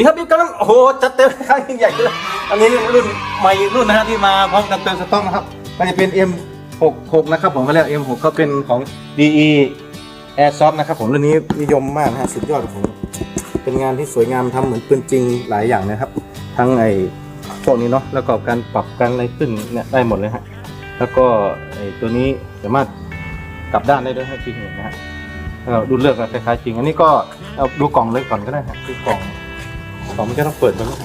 ดีครับพี่กำลังโอ้โหจัดเต็มครั้งใหญ่เลยอันนี้รุ่นใหม่รุ่นนะฮะที่มาพร้อมกับเติมสต็อกนะครับก็จะเป็น M66 นะครับผมเขาเรียก M6 ก็เป็นของ DE Airsoft นะครับผมรุ่นนี้นิยมมากนะฮะสุดยอดผมเป็นงานที่สวยงามทำเหมือนปืนจริงหลายอย่างนะครับ ทั้งไอ้พวกนี้เนาะแล้วก็การปรับการอะไรขึ้นเนี่ยได้หมดเลยฮะแล้วก็ไอ้ตัวนี้สามารถกลับด้านได้ด้วยให้จริงเห็นนะฮะดูเลือกคล้ายๆจริง อันนี้ก็เอาดูกล่องเลยก่อนก็ได้ครับดูกล่อง ของมันจะต้องเปิดมาแล้ว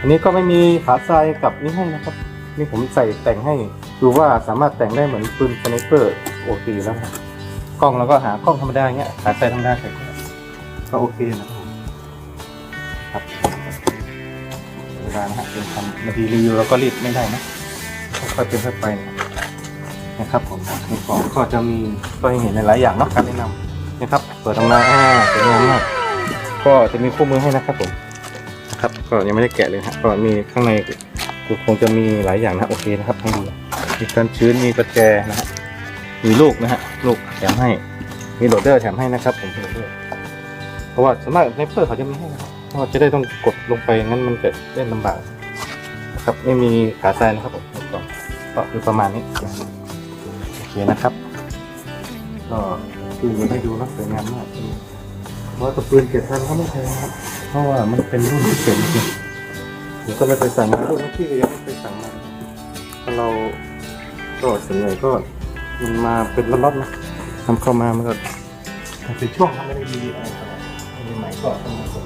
อันนี้ก็ไม่มีขาทรายกับนี่ให้นะครับ นี่ผมใส่แต่งให้ดูว่าสามารถแต่งได้เหมือนปืนสไนเปอร์โอเคแล้วครับกล้องเราก็หากล้องธรรมดาเงี้ยขาทรายธรรมดาใส่ก็โอเคนะครับเวลานะฮะเป็นทำบาทีรีวิวเราก็รีบไม่ได้นะค่อยๆเป็นค่อยไปนะครับผมในกล่องก็จะมีก็เห็นในหลายอย่างเนาะการแนะนำนะครับ เปิดออกมาอ่าสวยงามมากก็จะมีคู่มือให้นะครับผม ครับ ก็ยังไม่ได้แกะเลยนะก็มีข้างในคือคงจะมีหลายอย่างนะโอเคนะครับให้ดูมีกันชื้นมีประแจนะฮะมีลูกนะฮะลูกแถมให้ มีโหลดเดอร์แถมให้นะครับ ผมโหลดเดอร์เพราะว่าส่วนมากในเพื่อเขาจะมีให้นะครับเพราะจะได้ต้องกดลงไปงั้นมันจะเล่นลำบากนะครับไม่มีขาทรายนะครับผมก็ก็คือประมาณนี้โอเคนะครับก็คือให้ดูนะสวยงามมากเพราะตัวปืนเกียรติทันเขาไม่แพงครับ เพราะว่ามันเป็นรุ่นพิเศษจริงผมก็ไม่เคยสั่งมารุ่นพี่ก็ยังไม่เคยสั่งมาเราเราก็ส่วนใหญ่ก็มันมาเป็นล็อตๆนะทำเข้ามามันก็มันเป็นช่วงทำไม่ได้ดีอะไรต่างๆมีใหม่ก็ต้องมาส่ง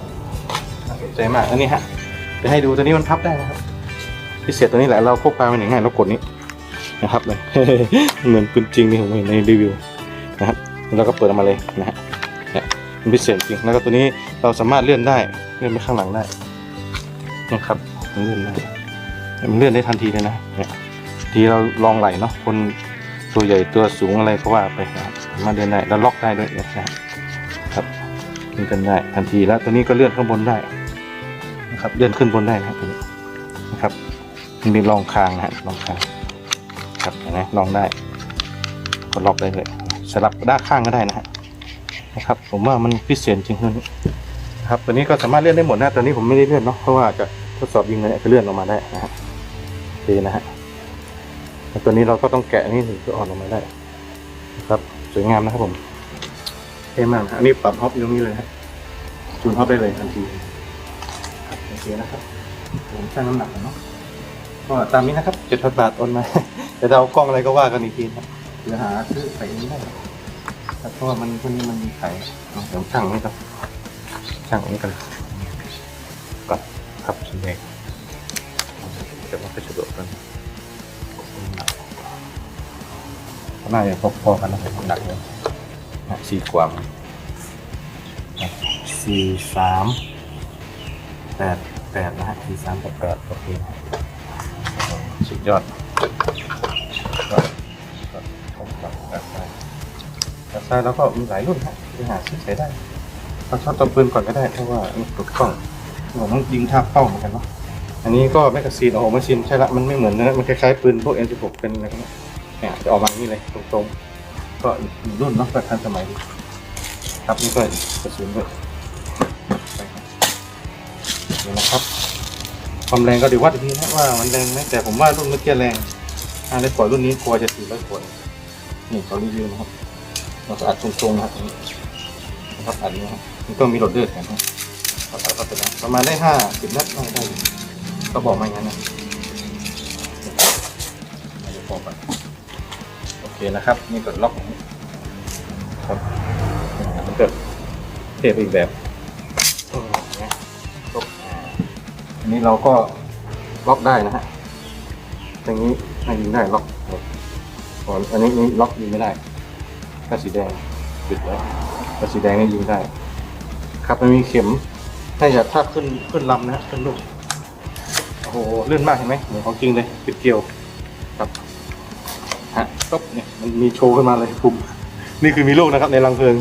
น่าสนใจมากอันนี้ฮะจะให้ดูตัวนี้มันพับได้นะครับพิเศษตัวนี้แหละเราพกพาไปไหนง่ายเรากดนี้นะครับเลยเหมือนปืนจริงที่ผมเห็นในรีวิวนะครับแล้วก็เปิดออกมาเลยนะฮะ พิเศษจริงแล้วก็ตัวนี้เราสามารถเลื่อนได้เลื่อนไปข้างหลังได้นะครับมันเลื่อนได้มันเลื่อนได้ทันทีเลยนะเนี่ยทีเราลองไหลเนาะคนตัวใหญ่ตัวสูงอะไรก็ว่าไปสามารถเลื่อนได้แล้วล็อกได้ด้วยนะครับครับเลื่อนกันได้ทันทีแล้วตัวนี้ก็เลื่อนข้างบนได้นะครับเลื่อนขึ้นบนได้นะครับตัวนี้นะครับมันมีรองคางนะฮะรองคางครับเห็นไหมลองได้ก็ล็อกได้เลยสลับด้านข้างก็ได้นะฮะ นะครับ ผมว่ามันพิเศษจริงตัวนี้ครับตัวนี้ก็สามารถเลื่อนได้หมดนะตัวนี้ผมไม่ได้เลื่อนเนาะเพราะว่าจะทดสอบยิงเลยก็เลื่อนออกมาได้นะฮะโอเคนะฮะแล้วตัวนี้เราก็ต้องแกะนี่ถึงจะออกออกมาได้นะครับสวยงามนะครับผมเท่มากนะอันนี้ปรับฮอปอยู่ตรงนี้เลยฮะจูนฮอปได้เลยทันทีครับโอเคนะครับผมชั่งน้ำหนักก่อนเนาะก็ตามนี้นะครับเจ็ดพันบาทโอนมาเดี๋ยวเราเอากล้องอะไรก็ว่ากันอีกทีนะครับเดี๋ยวหาซื้อใส่เองได้ ครับเพราะว่ามันพวกนี้มันมีขายเอาเดี๋ยวช่างนี่ครับช่างนี้กันก่อนครับส่วนใหญ่จะไมาไปสะดวกกันน่าจะพอๆกันนะครับหนักเลยสี่กว่าสี่สามแปดแปดนะฮะสี่สามแปดแปดโอเคสุดยอด แต่ใช่แล้วก็มีหลายรุ่นฮะที่หาซื้อใช้ได้เราชอบตัวปืนก่อนก็ได้เพราะว่ามันถูกต้องผมต้องยิงท่าเป้าเหมือนกันเนาะอันนี้ก็แมกกาซีนโอ้โหแมกกาซีนใช่ละมันไม่เหมือนนะมันคล้ายๆปืนพวก N16 เป็นอะไรพวกนี้เนี่ยจะออกมางนี้เลยตรงๆ ก็อีกรุ่นเนาะก็ทันสมัยดีครับนี่ก็กระสุนด้วยไปนี่นะครับความแรงก็เดี๋ยววัดอีกทีนะว่ามันแรงไหมแต่ผมว่ารุ่นเมื่อกี้แรงถ้าได้ปล่อยรุ่นนี้กลัวจะสี่ร้อยขวดนี่เขารีวิวนะครับ เราจะอัดตรงๆนะครับนะครับอัดนี้ครับมันก็มีโหลดเดอร์แถมให้เราอัดเข้าไปแล้วประมาณได้ห้าสิบนัดน่ได้ก็บอกมาอย่างนั้นนะเดี๋ยวพอก่อนโอเคนะครับ นี่กดล็อกอย่างนี้ครับมันเกิดเทปอีกแบบอันนี้เราก็ล็อกได้นะฮะอย่างนี้ให้ยิงได้ล็อกส่วนอันนี้นี่ล็อกยิงไม่ได้ ถ้าสีแดงปิดไว้ถ้าสีแดงนี่ยิงได้ ครับมันมีเข็มถ้าอยากถ้าขึ้นขึ้นลำนะฮะขึ้นลูกโอ้โหเลื่อนมากเห็นไหมเหมือนของจริงเลยปิดเกลียวครับฮะปุ๊บเนี่ยมันมีโชว์ขึ้นมาเลยปุ่มนี่คือมีลูกนะครับ ในรังเพลิง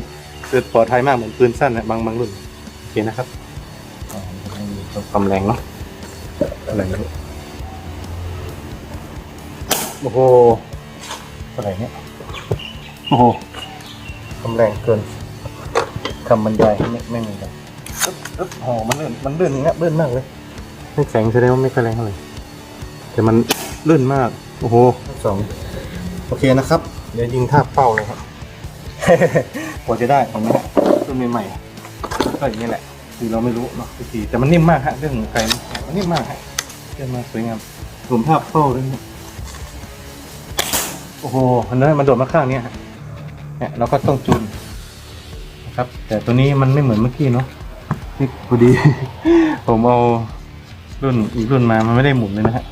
เกิดปลอดภัยมากเหมือนปืนสั้นนะบางบางรุ่นโอเคนะครับอ่าไม่มีความแรงเนาะอะไรโอ้โหอะไรเนี่ยโอ้โห กำแรงเกินคำบรรยายไม่ไม่มีเลยอึ๊บโอ้โหมันลื่นมันลื่นอย่างเงี้ยลื่นมากเลยไม่แข็งแสดงว่าไม่ค่อยแรงเท่าไหร่แต่มันลื่นมาก โอ้โหสองโอเคนะครับ เดี๋ยวยิงท่าเป้าเลยครับกว่าจะได้ของนี้รุ่นใหม่ๆก็อย่างนี้แหละคือเราไม่รู้เนาะวิธีแต่มันนิ่มมากฮะเรื่องของไก่มันนิ่มมากฮะเรื่องมากสวยงามรวมท่าเป้าด้วยนะโอ้โหมันนั้นมันโดดมาข้างเนี้ยฮะ เนี่ยเราก็ต้องจูนนะครับ แต่ตัวนี้มันไม่เหมือนเมื่อกี้เนาะนี่พอดี ผมเอารุ่นอีกรุ่นมามันไม่ได้หมุนเลยนะฮะ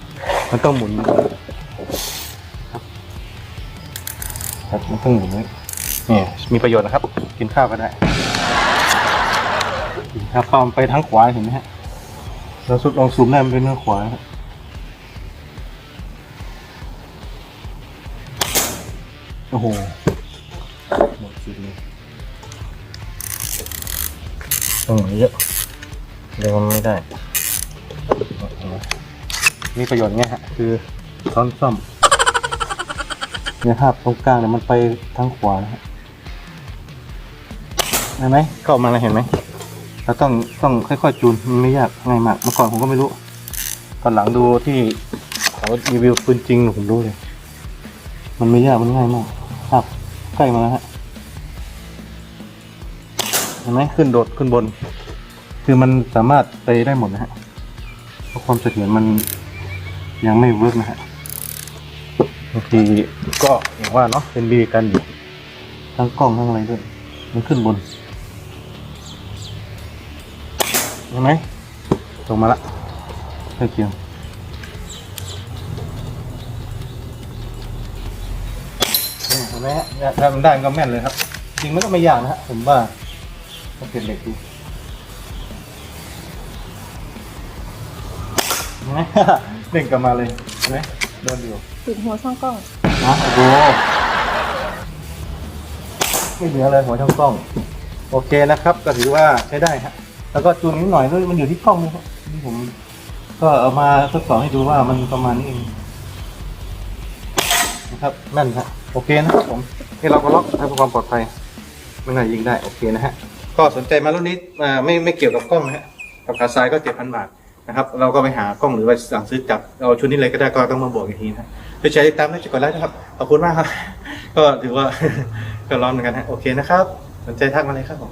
มันต้องหมุนครับมันต้องหมุนเลยนี่มีประโยชน์นะครับ กินข้าวก็ได้กินข้าวเป้ามันไปทางขวาเห็นไหมฮะเราสุดลองซูมได้มันเป็นทางขวานะครับโอ้โห หมดสิเลยต้องหมุนเยอะเดี๋ยวมันไม่ได้ มีประโยชน์ไงฮะ คือซ้อนซ่อมเนี่ยภาพตรงกลางเนี่ยมันไปทางขวานะฮะเห็นไหมเข้ามาแล้วเห็นไหมเราต้องต้องค่อยๆจูนมันไม่ยากง่ายมากเมื่อก่อนผมก็ไม่รู้ ตอนหลังดูที่เขารีวิวปืนจริงผมรู้เลย มันไม่ยากมันง่ายมากครับ ใกล้มาแล้วฮะเห็นไหมขึ้นโดดขึ้นบน คือมันสามารถไปได้หมดนะฮะเพราะความเสถียรมันยังไม่เวิร์กนะฮะบางทีก็อย่างว่าเนาะเป็นบีกันอยู่ทั้งกล้องทั้งอะไรด้วย มันขึ้นบนเห็นไหมตรงมาละใกล้เคียง ไหมฮะเนี่ยถ้ามันได้มันก็แม่นเลยครับ จริงมันก็ไม่ยากนะฮะผมว่าต้องเป็นเหล็กดูเห็นไหมเด้งกลับมาเลยเห็นไหมโดนอยู่ติดหัวช่องกล้องนะโอ้โหไม่เหลืออะไรหัวช่องกล้อง โอเคนะครับ ก็ถือว่าใช้ได้ฮะแล้วก็จูนนิดหน่อยด้วยมันอยู่ที่กล้องนะครับนี่ผม ก็เอามาทดสอบให้ดูว่ามันประมาณนี้เองนะ ครับนั่นฮะโอเคนะครับผมนี่เราก็ล็อกให้เพื่อความปลอดภัยไม่น่ายิงได้โอเคนะฮะก็สนใจมารุ่นนี้อ่าไม่ไม่เกี่ยวกับกล้องนะฮะกับขาซ้ายก็เจ็ดพันบาทนะครับเราก็ไปหากล้องหรือว่าสั่งซื้อจับเอาชุดนี้เลยก็ได้ก็ต้องมาบอกอีกทีนะช่วยแชร์ติดตามและกดไลค์นะครับขอบคุณมากครับ ก็ถือว่าก็ร้อนเหมือนกันฮะโอเคนะครับ สนใจทักมาเลยครับผม